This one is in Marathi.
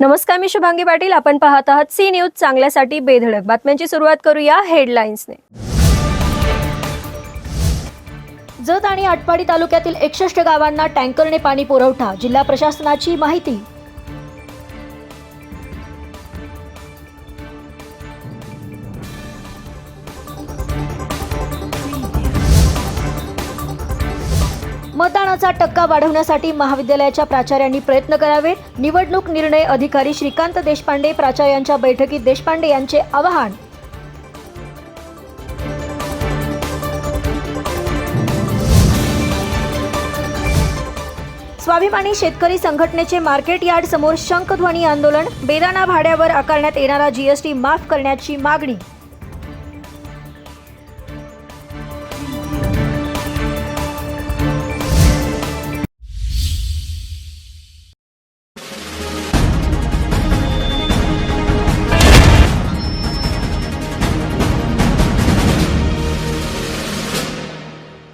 नमस्कार मी शुभांगी पाटील. आपण पाहत आहात सी न्यूज. चांगल्यासाठी बेधडक बातम्यांची सुरुवात करूया हेडलाईन्सने. जत आणि आटपाडी तालुक्यातील एकसष्ट गावांना टँकरने पाणी पुरवठा जिल्हा प्रशासनाची माहिती. मतदानाचा टक्का वाढवण्यासाठी महाविद्यालयाच्या प्राचार्यांनी प्रयत्न करावे. निवडणूक निर्णय अधिकारी श्रीकांत देशपांडे प्राचार्यांच्या बैठकीत देशपांडे यांचे आवाहन. स्वाभिमानी शेतकरी संघटनेचे मार्केट यार्ड समोर शंखध्वनी आंदोलन. बेदाना भाड्यावर आकारण्यात येणारा जीएसटी माफ करण्याची मागणी.